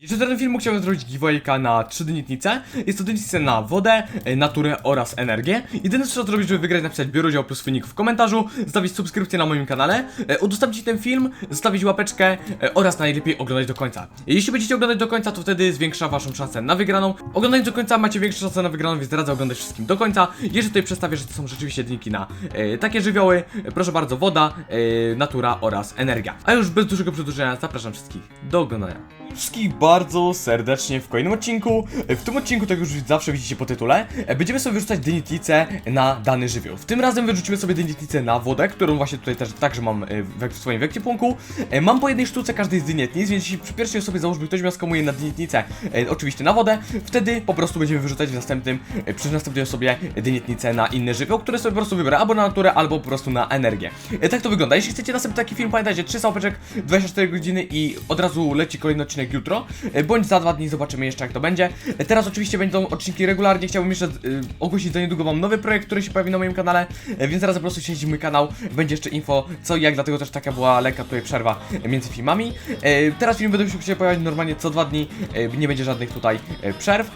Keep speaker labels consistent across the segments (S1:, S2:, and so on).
S1: Jeszcze ten film chciałbym zrobić giveawayka na trzy dynietnice. Jest to dynietnice na wodę, e, naturę oraz energię. Jedyne co trzeba zrobić, żeby wygrać, napisać biorę udział plus wynik w komentarzu, zostawić subskrypcję na moim kanale, e, udostępnić ten film, zostawić łapeczkę e, oraz najlepiej oglądać do końca. Jeśli będziecie oglądać do końca, to wtedy zwiększa waszą szansę na wygraną. Oglądając do końca macie większe szanse na wygraną, więc radzę oglądać wszystkim do końca. Jeżeli tutaj przedstawię, że to są rzeczywiście dyniki na e, takie żywioły, proszę bardzo, woda, e, natura oraz energia. A już bez dużego przedłużenia zapraszam wszystkich do oglądania. Wszystkich bardzo serdecznie w kolejnym odcinku. W tym odcinku, tak już zawsze widzicie po tytule, będziemy sobie wyrzucać dynitlicę na dany żywioł. W tym razem wyrzucimy sobie dynitlicę na wodę, którą właśnie tutaj też także mam e, w, swoim ekwipunku. E, Mam po jednej sztuce każdej z dynitnic, więc jeśli przy pierwszej osobie załóżmy ktoś mnie skamuje na dynitnicę, e, oczywiście na wodę, wtedy po prostu będziemy wyrzucać w następnym, e, przy następnej osobie dynitnicę na inny żywioł, który sobie po prostu wybiorę albo na naturę, albo po prostu na energię. E, Tak to wygląda. Jeśli chcecie następny taki film, pamiętajcie, 300 łapeczek, 24 godziny i od razu leci kolejny odcinek jutro, e, bądź za dwa dni zobaczymy jeszcze jak to będzie. E, Teraz oczywiście będą odcinki regularnie, chciałbym jeszcze e, ogłosić, za niedługo mam nowy projekt, który się pojawi na moim kanale, więc zaraz po prostu śledzić mój kanał, będzie jeszcze info co i jak, dlatego też taka była lekka tutaj przerwa między filmami. Teraz filmy będą się pojawiać normalnie co dwa dni, nie będzie żadnych tutaj przerw.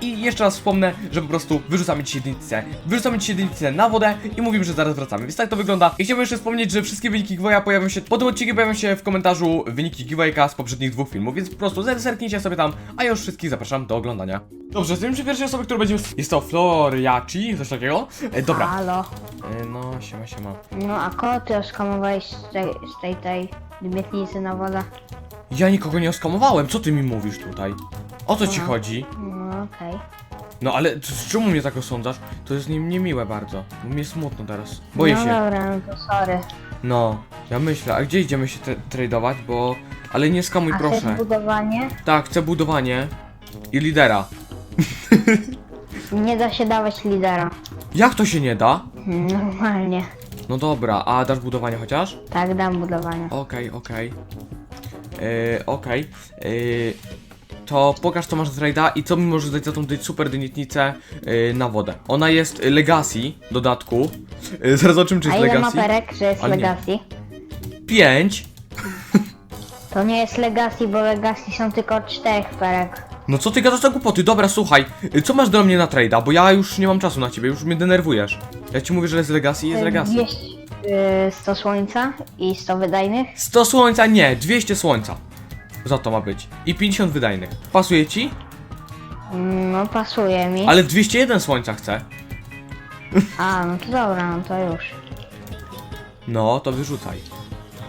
S1: I jeszcze raz wspomnę, że po prostu wyrzucamy dzisiaj dynicę, wyrzucamy dzisiaj dynicę na wodę i mówimy, że zaraz wracamy, więc tak to wygląda. I chciałbym jeszcze wspomnieć, że wszystkie wyniki giveawaya pojawią się, po tym odcinku pojawią się w komentarzu wyniki giveawayka z poprzednich dwóch filmów, więc po prostu zerknijcie sobie tam, a ja już wszystkich zapraszam do oglądania. Dobrze, z tym przy pierwszej osoby, która będzie, jest to Floriaci, coś takiego. E, dobra,
S2: Halo.
S1: e, no siema, siema.
S2: No a kogo ty oskamowałeś z tej, z tej, tej dymietnicy na wodę?
S1: Ja nikogo nie oskamowałem, co ty mi mówisz tutaj? O co ci
S2: Aha.
S1: chodzi?
S2: No okej.
S1: No ale c- z czemu mnie tak osądzasz? To jest nie, niemiłe bardzo. Bo mnie smutno teraz. Boję
S2: no
S1: się.
S2: dobra, no to sorry.
S1: No, ja myślę, a gdzie idziemy się tra- tradować, bo... Ale nie skamuj
S2: A
S1: proszę.
S2: chcesz budowanie?
S1: Tak, chcę budowanie i lidera.
S2: Nie da się dawać lidera.
S1: Jak to się nie da?
S2: Normalnie.
S1: No dobra, a dasz budowanie chociaż?
S2: Tak, dam budowanie.
S1: Okej, okej. Yy, okej. Yy, to pokaż co masz z rajda i co mi możesz dać za tą dy- super dynietnicę yy, na wodę. Ona jest Legacy, dodatku. Yy, zaraz o czym czy
S2: A
S1: jest
S2: ile ma
S1: Legacy?
S2: perek, że jest
S1: nie.
S2: Legacy?
S1: 5.
S2: To nie jest Legacy, bo Legacy są tylko od czterech perek.
S1: No co ty gadasz za głupoty? Dobra, słuchaj, co masz do mnie na trade'a? Bo ja już nie mam czasu na ciebie, już mnie denerwujesz. Ja ci mówię, że jest Legacy i jest Legacy.
S2: 100 y, słońca i 100 wydajnych.
S1: 100 słońca? Nie, 200 słońca. Za to ma być. I 50 wydajnych. Pasuje ci?
S2: No pasuje mi.
S1: Ale 201 słońca chcę.
S2: A, no to dobra, no to już.
S1: No, to wyrzucaj.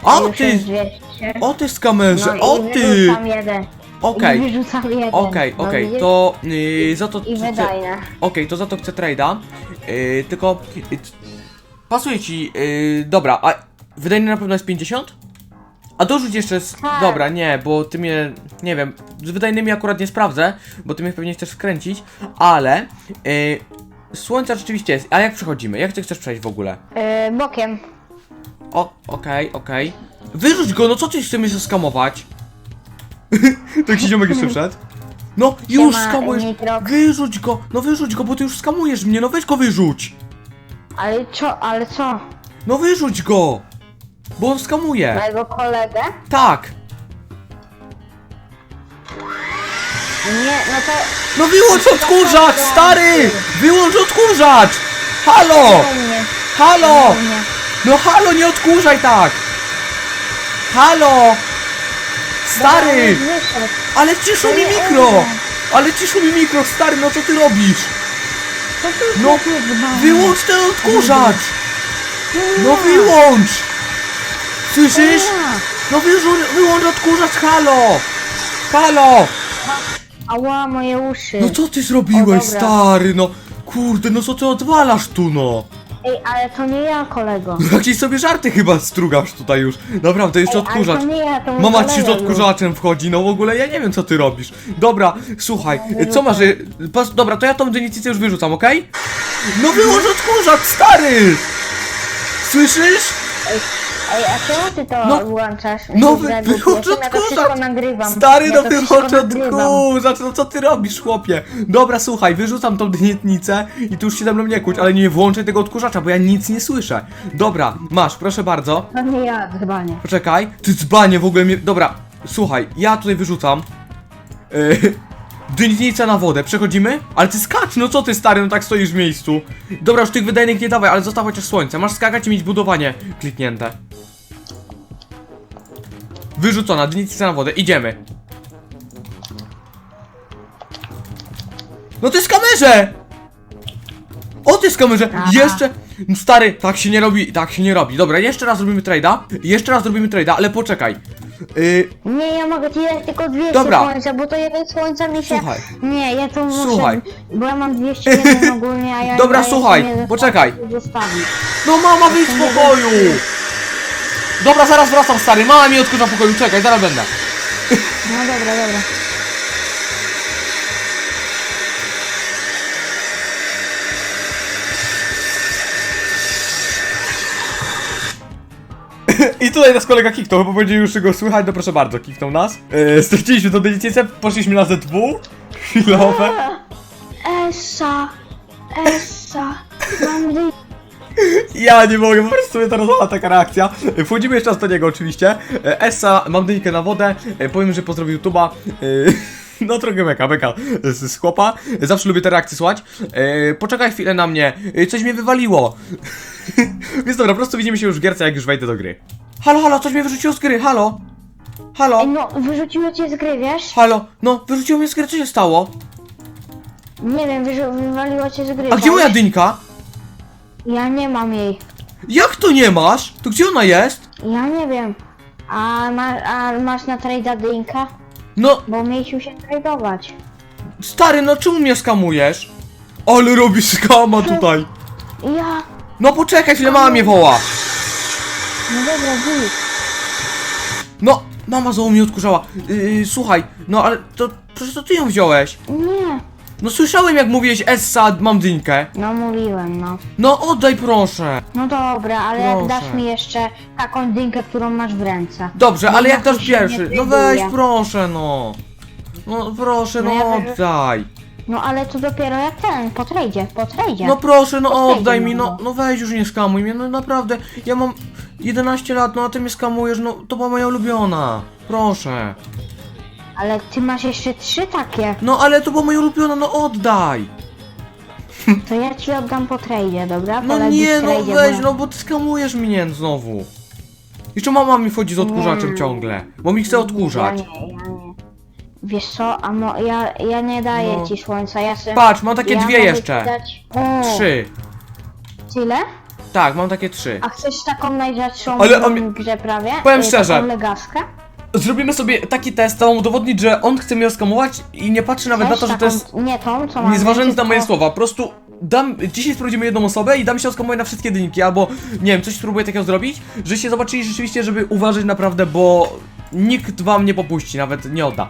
S1: A
S2: już
S1: ty!
S2: jest 200 się.
S1: O ty z
S2: kamerze, no,
S1: o ty!
S2: Jeden.
S1: Okej, okej,
S2: no
S1: okej, to y, za to...
S2: I wydajne.
S1: Okej, to za to chcę trade'a. Yy, tylko... Yy, pasuje ci... Y, dobra, a wydajny na pewno jest 50? A dorzuć jeszcze z...
S2: Tak.
S1: Dobra, nie, bo ty mnie... Nie wiem, z wydajnymi akurat nie sprawdzę, bo ty mnie pewnie chcesz skręcić, ale... Yy, słońca rzeczywiście jest, a jak przechodzimy? Jak ty chcesz przejść w ogóle?
S2: Yy, bokiem.
S1: O, okej, okej. Wyrzuć go, no co ty chcesz mnie skamować? Taki ziomek jeszcze wszedł. No, już
S2: Siema,
S1: skamujesz.
S2: Nitrok.
S1: Wyrzuć go, no wyrzuć go, bo ty już skamujesz mnie, no weź go wyrzuć.
S2: Ale co, ale co?
S1: No wyrzuć go. Bo on skamuje.
S2: Mojego kolegę?
S1: Tak.
S2: Nie, no to...
S1: No wyłącz odkurzacz, stary! Wyłącz odkurzacz! Halo! Halo! No halo, nie odkurzaj tak! Halo! Stary!
S2: Wyszedł.
S1: Ale ciszu mi mikro! Ale ciszu mi mikro, stary, no co ty robisz?
S2: Ty
S1: No,
S2: kurwa?
S1: Wyłącz ten odkurzacz! No wyłącz! Słyszysz? No wyłącz, wyłącz odkurzacz, halo! Halo!
S2: Ała, moje uszy.
S1: No co ty zrobiłeś, stary, no? Kurde, no co ty odwalasz tu, no?
S2: Ej, ale to nie ja, kolego.
S1: Jakieś sobie żarty chyba strugasz tutaj już. Naprawdę, jeszcze
S2: Ej, ale
S1: odkurzacz.
S2: to nie ja, to mój
S1: Mama ci z
S2: kolega
S1: odkurzaczem wchodzi, no w ogóle ja nie wiem co ty robisz. Dobra, słuchaj, co masz? y, Pas, dobra, to ja tą dynicję już wyrzucam, okej? No wyłącz odkurzacz, stary! Słyszysz?
S2: Ej, a czemu ty to
S1: No,
S2: włączasz?
S1: no
S2: Za głupi.
S1: wyłącz
S2: Ja to wszystko
S1: odkurzacz!
S2: nagrywam.
S1: Stary,
S2: ja
S1: no
S2: to wszystko
S1: wyłącz
S2: nagrywam.
S1: odkurzacz, no co ty robisz, chłopie? Dobra, słuchaj, wyrzucam tą dynietnicę i tu już się ze mną nie kłóć, ale nie włączaj tego odkurzacza, bo ja nic nie słyszę. Dobra, masz, proszę bardzo.
S2: To nie ja, chyba nie.
S1: Poczekaj, ty dzbanie w ogóle mnie... Dobra, słuchaj, ja tutaj wyrzucam. Yy, na wodę, przechodzimy? Ale ty skacz, no co ty stary, no tak stoisz w miejscu. Dobra, już tych wydajnych nie dawaj, ale zostaw chociaż słońce. Masz skakać i mieć budowanie kliknięte. Wyrzucona, dynnica na wodę, idziemy. No ty z kamerze! O ty z kamerze! Jeszcze! Stary, tak się nie robi, tak się nie robi. Dobra, jeszcze raz robimy trade'a. Jeszcze raz robimy trade'a, ale poczekaj. Yy,
S2: Nie, ja mogę ci dać tylko 200
S1: Dobra.
S2: słońca, bo to jeden słońca mi się...
S1: Słuchaj.
S2: Nie, ja to muszę...
S1: Słuchaj.
S2: Bo ja mam 201 ogólnie, a ja...
S1: Dobra,
S2: ja
S1: słuchaj, poczekaj. No mama, wyjdź z pokoju! Dobra, zaraz wracam, stary. Mama mi odkurza pokoju, czekaj, zaraz będę.
S2: No dobra, dobra.
S1: I tutaj nas kolega kiknął, bo będzie już go słychać, no proszę bardzo, kiknął nas. Yy, straciliśmy tą delicję, poszliśmy na Z2. Chwilowe.
S2: Essa, Essa, mam.
S1: Ja nie mogę, po prostu mnie teraz zała taka reakcja. Wchodzimy jeszcze raz do niego oczywiście. E, Essa, mam dynikę na wodę. E, Powiem, że pozdrowił YouTube'a. E, No trochę meka, meka z, z chłopa. Zawsze lubię te reakcje słuchać. E, Poczekaj chwilę na mnie. Coś mnie wywaliło. Więc dobra, po prostu widzimy się już w gierce, jak już wejdę do gry. Halo, halo, coś mnie wyrzuciło z gry, halo. Halo,
S2: Ej, no, wyrzuciło cię z gry, wiesz?
S1: halo, no, wyrzuciło mnie z gry, co się stało?
S2: Nie wiem, wywaliło cię z gry.
S1: A gdzie moja dyńka?
S2: Ja nie mam jej.
S1: Jak to nie masz? To gdzie ona jest?
S2: Ja nie wiem. A, ma, a masz na trade'a dynka?
S1: No,
S2: Bo mieliśmy się tradeować.
S1: Stary, no czemu mnie skamujesz? Ale robisz skama tutaj.
S2: Ja...
S1: No poczekaj chwilę, mama mnie woła.
S2: No dobra, git.
S1: No, mama znowu mnie odkurzała. Yy, słuchaj, no ale to przecież to ty ją wziąłeś.
S2: Nie.
S1: No słyszałem jak mówiłeś Essa, mam dynkę.
S2: No mówiłem, no.
S1: No oddaj proszę.
S2: No dobra, ale jak
S1: Proszę.
S2: dasz mi jeszcze taką dynkę, którą masz w ręce.
S1: Dobrze,
S2: No
S1: ale jak dasz
S2: nie
S1: pierwszy? No weź proszę no. No proszę,
S2: No
S1: no oddaj.
S2: No ale to dopiero jak ten, po trade'zie, po trade'zie.
S1: No proszę, no oddaj mi, no,
S2: no.
S1: no weź już nie skamuj mnie, no naprawdę. Ja mam 11 lat, no a ty mnie skamujesz, no to była moja ulubiona. Proszę.
S2: Ale ty masz jeszcze trzy takie.
S1: No ale to była moja ulubiona, no oddaj!
S2: To ja ci oddam po trade'zie, dobra?
S1: No
S2: Polegisz
S1: nie, no weź,
S2: bo-
S1: no bo ty skamujesz mnie znowu. Jeszcze mama mi wchodzi z odkurzaczem
S2: Nie.
S1: ciągle, bo mi chce odkurzać.
S2: Ja nie, ja nie. Wiesz co, a mo, ja, ja nie daję
S1: No.
S2: ci słońca, ja se...
S1: Patrz, mam takie
S2: ja
S1: dwie
S2: mogę
S1: jeszcze.
S2: Dać... O,
S1: Trzy.
S2: Tyle?
S1: Tak, mam takie trzy.
S2: A chcesz taką najrzadszą
S1: Ale on mi-
S2: grze prawie?
S1: Powiem
S2: Y,
S1: szczerze.
S2: Taką legaskę?
S1: Zrobimy sobie taki test, mam udowodnić, że on chce mnie skamować i nie patrzy nawet na to, że to
S2: taką-
S1: jest...
S2: Nie tą, co mam
S1: Nie zważając na
S2: tylko-
S1: moje słowa, po prostu dam, dzisiaj sprawdzimy jedną osobę i dam się oskamować na wszystkie dynki, albo nie wiem, coś spróbuję takiego zrobić, żebyście zobaczyli rzeczywiście, żeby uważać naprawdę, bo nikt wam nie popuści, nawet nie odda.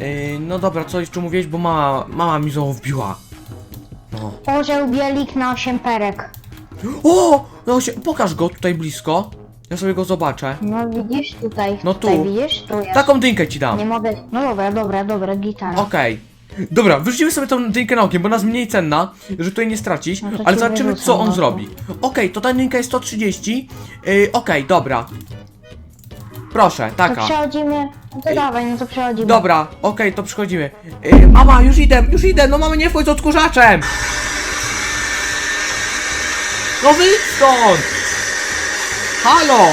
S1: Yy, no dobra, co jeszcze mówiłeś, bo mama, mama mi znowu wbiła. No.
S2: Orzeł bielik na 8 perek.
S1: O! No się, pokaż go tutaj blisko. Ja sobie go zobaczę.
S2: No widzisz tutaj,
S1: No
S2: tutaj
S1: tu.
S2: widzisz? Tu jest.
S1: Taką dynkę ci dam.
S2: Nie mogę. No dobra, dobra, dobra, gitara.
S1: Okej. Dobra, wyrzucimy sobie tą dynkę na okiem, bo ona jest mniej cenna, żeby tutaj nie stracić,
S2: No to
S1: ale
S2: ci
S1: zobaczymy
S2: wyrzucam,
S1: co on
S2: no to.
S1: zrobi. Okej, to ta dynka jest 130. Yy, Okej, dobra. Proszę,
S2: To
S1: taka.
S2: przechodzimy. No to dawaj, no to przechodzimy.
S1: Dobra, okej, to przychodzimy. Yy, mama, już idę, już idę, no mamy nie wchodź z odkurzaczem! No wyjdź stąd! Halo!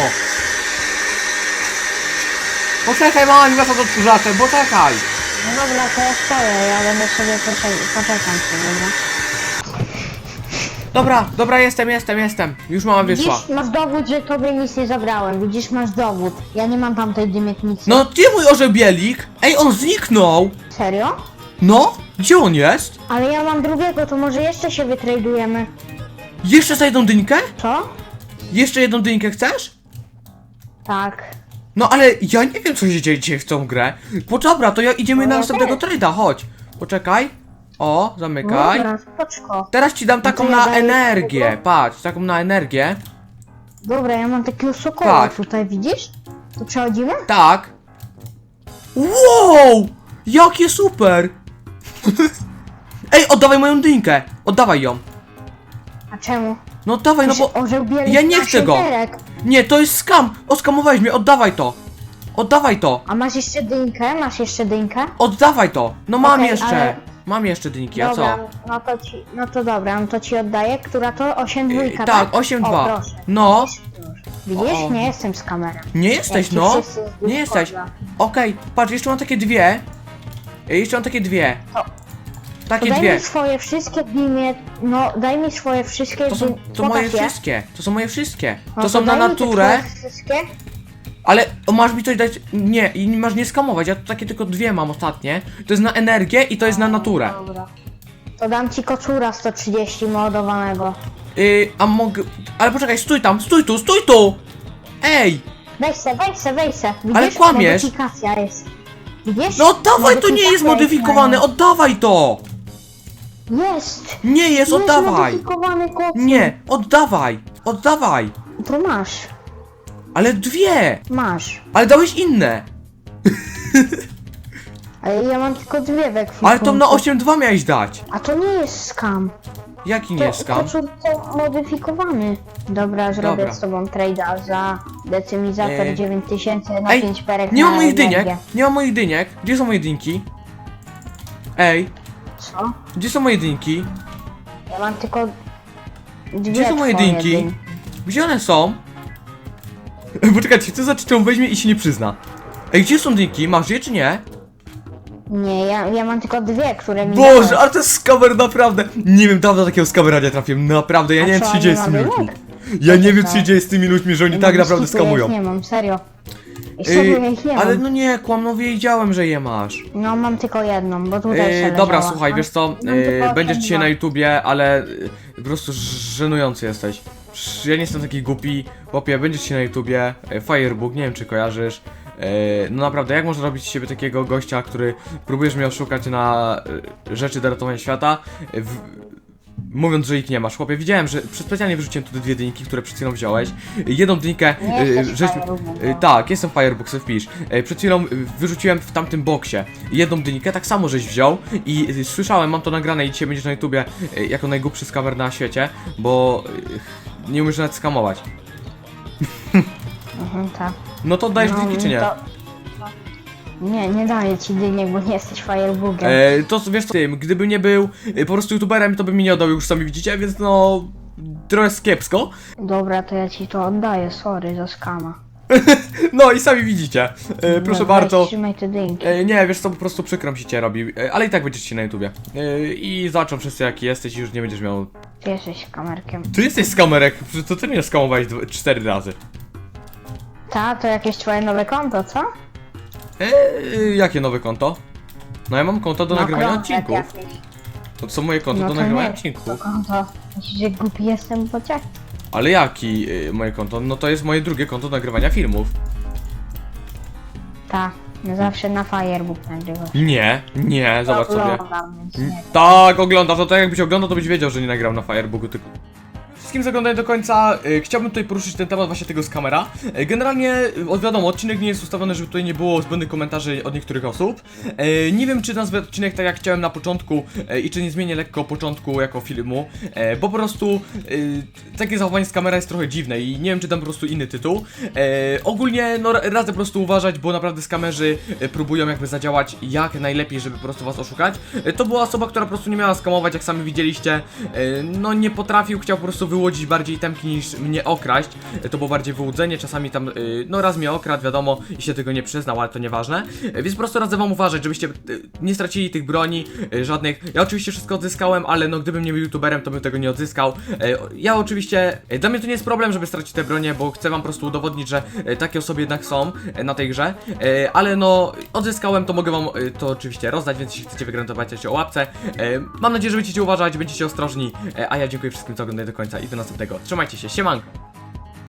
S1: Poczekaj, mama, nie wraca z odkurzaczem, poczekaj!
S2: No dobra, to ja stoję, ja będę sobie poczekał, poczekam sobie, dobra?
S1: Dobra, dobra, jestem, jestem, jestem. Już mama wyszła.
S2: Widzisz, masz dowód, że tobie nic nie zabrałem. Widzisz, masz dowód. Ja nie mam tamtej dymietnicy.
S1: No, gdzie mój orzebielik? Ej, on zniknął!
S2: Serio?
S1: No, gdzie on jest?
S2: Ale ja mam drugiego, to może jeszcze się wytradujemy.
S1: Jeszcze za jedną dynkę?
S2: Co?
S1: Jeszcze jedną dynkę chcesz?
S2: Tak.
S1: No ale ja nie wiem co się dzieje dzisiaj w tą grę. Bo dobra, to ja idziemy
S2: No
S1: na
S2: ja
S1: następnego trade'a, chodź. Poczekaj. O, zamykaj.
S2: Dobra, spoczko.
S1: Teraz ci dam taką
S2: ja
S1: na
S2: daję
S1: energię.
S2: tego.
S1: Patrz, taką na energię.
S2: Dobra, ja mam takiego sokoła
S1: Tak.
S2: tutaj, widzisz? To przechodzimy?
S1: Tak. Wow! Jakie super! Ej, oddawaj moją dynkę! Oddawaj ją.
S2: A czemu?
S1: No oddawaj, no bo...
S2: Orzeł
S1: Ja nie chcę go. Nie, to jest skam! Oskamowałeś mnie, oddawaj to! Oddawaj to!
S2: A masz jeszcze dynkę? Masz jeszcze dynkę?
S1: Oddawaj to! No mam
S2: Okej,
S1: jeszcze!
S2: ale-
S1: Mam jeszcze dynki, a
S2: dobra,
S1: co?
S2: no to ci, no to dobra, no to ci oddaję, która to 8
S1: Yy,
S2: dwójka,
S1: tak,
S2: tak?
S1: 8-2.
S2: O, proszę.
S1: No,
S2: Widzisz?
S1: O.
S2: Nie jestem z kamerą.
S1: nie jesteś,
S2: ci
S1: no!
S2: wszyscy z
S1: Nie jesteś!
S2: Discorda.
S1: Okej, patrz, jeszcze mam takie dwie. Jeszcze mam takie dwie.
S2: To-
S1: Takie
S2: daj
S1: dwie.
S2: mi swoje wszystkie dynie, no daj mi swoje wszystkie
S1: To są to moje
S2: pokaż je.
S1: wszystkie. To są moje wszystkie.
S2: No
S1: To są na
S2: daj mi te
S1: naturę,
S2: twoje wszystkie.
S1: ale masz mi coś dać. Nie, i nie masz nie skamować. Ja tu takie tylko dwie mam ostatnie. To jest na energię i to jest na naturę.
S2: Dobra. To dam ci kocura 130 modowanego.
S1: Yy, a mogę. Ale poczekaj, stój tam, stój tu, stój tu! Ej!
S2: Weź se, weź se, weź se. Widzisz?
S1: Ale kłamiesz.
S2: Modyfikacja jest. Widzisz?
S1: No oddawaj, to nie jest
S2: Modyfikacja
S1: modyfikowane, oddawaj to!
S2: Jest!
S1: Nie jest,
S2: Jest
S1: oddawaj!
S2: modyfikowany.
S1: Nie, oddawaj! Oddawaj!
S2: To masz,
S1: Ale dwie!
S2: masz.
S1: Ale dałeś inne!
S2: Ale ja mam tylko dwie we.
S1: Ale to na 8-2 miałeś dać!
S2: A to nie jest skam.
S1: Jaki nie
S2: To
S1: jest skam?
S2: kocur to modyfikowany. Dobra, zrobię
S1: Dobra.
S2: z tobą trade'a za decymizator
S1: Ej.
S2: 9000 na
S1: Ej,
S2: 5 perek
S1: nie
S2: na
S1: mam moich dyniek!
S2: energię.
S1: Nie mam moich dyniek! Gdzie są moje dynki? Ej,
S2: Co?
S1: gdzie są moje dynki?
S2: Ja mam tylko dwie
S1: Gdzie są moje
S2: twoje
S1: dynki?
S2: dynki.
S1: Gdzie one są? Poczekajcie, kto za czczą weźmie i się nie przyzna. Ej, gdzie są dynki? Masz je czy nie?
S2: Nie, ja, ja mam tylko dwie, które mi
S1: Boże, ale to jest skamer naprawdę! Nie wiem, dawno takiego skamera nie trafiłem, naprawdę, ja
S2: A
S1: nie wiem
S2: co,
S1: co się dzieje z tymi ludźmi. Ja nie wiem co się
S2: No.
S1: dzieje z tymi ludźmi, że oni tak naprawdę skamują.
S2: nie mam, serio. Ja ich nie
S1: ale no nie, kłam, no wiedziałem, że je masz.
S2: No mam tylko jedną, bo tutaj
S1: Yy,
S2: sobie
S1: dobra,
S2: leżała.
S1: słuchaj,
S2: Mam-
S1: wiesz co,
S2: mam
S1: yy,
S2: tylko
S1: będziesz dzisiaj na YouTubie, ale yy, po prostu żenujący jesteś. Psz, Ja nie jestem taki głupi, chłopie, będziesz dzisiaj na YouTubie, yy, Firebook, nie wiem czy kojarzysz. Yy, no naprawdę, jak można robić z siebie takiego gościa, który próbujesz mnie oszukać na yy, rzeczy do ratowania świata, yy, w, mówiąc, że ich nie masz. Chłopie, widziałem, że specjalnie wyrzuciłem tu te dwie dynki, które przed chwilą wziąłeś. Jedną dynkę,
S2: Nie jesteś Firebookiem,
S1: yy,
S2: no.
S1: tak, jestem sobie wpisz. Yy, Przed chwilą yy, wyrzuciłem w tamtym boksie jedną dynkę, tak samo żeś wziął i słyszałem, mam to nagrane i dzisiaj będziesz na YouTubie jako najgłupszy skamer na świecie, bo nie umiesz nawet skamować.
S2: Mhm, tak.
S1: No to dajesz dynki czy nie?
S2: to- Nie, nie daję ci dyniek, bo nie jesteś firebugiem.
S1: E, to wiesz co, tym, gdybym nie był yy, po prostu YouTuberem, to bym mi nie oddał, już sami widzicie, więc no... Trochę jest kiepsko.
S2: Dobra, to ja ci to oddaję, sorry za skama.
S1: No i sami widzicie. E, proszę
S2: Dobra,
S1: bardzo.
S2: Trzymaj te dynki.
S1: E, nie, wiesz co, po prostu przykro mi się cię robi, e, ale i tak będziesz ci na YouTubie. E, I zobaczą wszyscy jaki jesteś i już nie będziesz miał...
S2: Ty jesteś kamerkiem.
S1: Ty jesteś skamerek, przecież to ty mnie skamowałeś dwa- cztery razy.
S2: Ta, to jakieś twoje nowe konto, co?
S1: E, jakie nowe konto? No ja mam konto do
S2: No,
S1: nagrywania odcinków. To są moje konto
S2: No
S1: do
S2: to
S1: nagrywania
S2: nie,
S1: odcinków.
S2: To konto. Myślisz, że głupi jestem, bo cię.
S1: Ale jaki e, moje konto? No to jest moje drugie konto do nagrywania filmów.
S2: Ta, no zawsze na Firebook nagrywasz.
S1: Nie, nie, zobacz sobie.
S2: Oglądam, więc nie.
S1: Tak, oglądasz, no to jakbyś oglądał, to byś wiedział, że nie nagrał na Firebooku, tylko... Wszystkim zaglądaj do końca, y, chciałbym tutaj poruszyć ten temat właśnie tego z kamera. Y, Generalnie, od wiadomo, odcinek nie jest ustawiony, żeby tutaj nie było zbędnych komentarzy od niektórych osób. Nie wiem, czy nazwę odcinek tak jak chciałem na początku i czy nie zmienię lekko początku jako filmu, bo po prostu takie zachowanie z kamera jest trochę dziwne i nie wiem, czy dam po prostu inny tytuł. Ogólnie, no radzę po prostu uważać, bo naprawdę skamerzy y, próbują jakby zadziałać jak najlepiej, żeby po prostu was oszukać. To była osoba, która po prostu nie miała skamować, jak sami widzieliście. No nie potrafił, chciał po prostu wyłodzić bardziej temki niż mnie okraść. Y, To było bardziej wyłudzenie, czasami tam, y, no raz mnie okradł, wiadomo, i się tego nie przyznał, ale to nieważne. Y, Więc po prostu radzę wam uważać, żebyście nie stracili tych broni żadnych. Ja oczywiście wszystko odzyskałem, ale no gdybym nie był youtuberem, to bym tego nie odzyskał. Ja oczywiście, dla mnie to nie jest problem, żeby stracić te bronie, bo chcę wam po prostu udowodnić, że takie osoby jednak są na tej grze. Ale no, odzyskałem, to mogę wam to oczywiście rozdać, więc jeśli chcecie wygrać, to o łapce. Mam nadzieję, że będziecie uważać, będziecie ostrożni, a ja dziękuję wszystkim, co oglądają do końca i do następnego. Trzymajcie się, siemanko!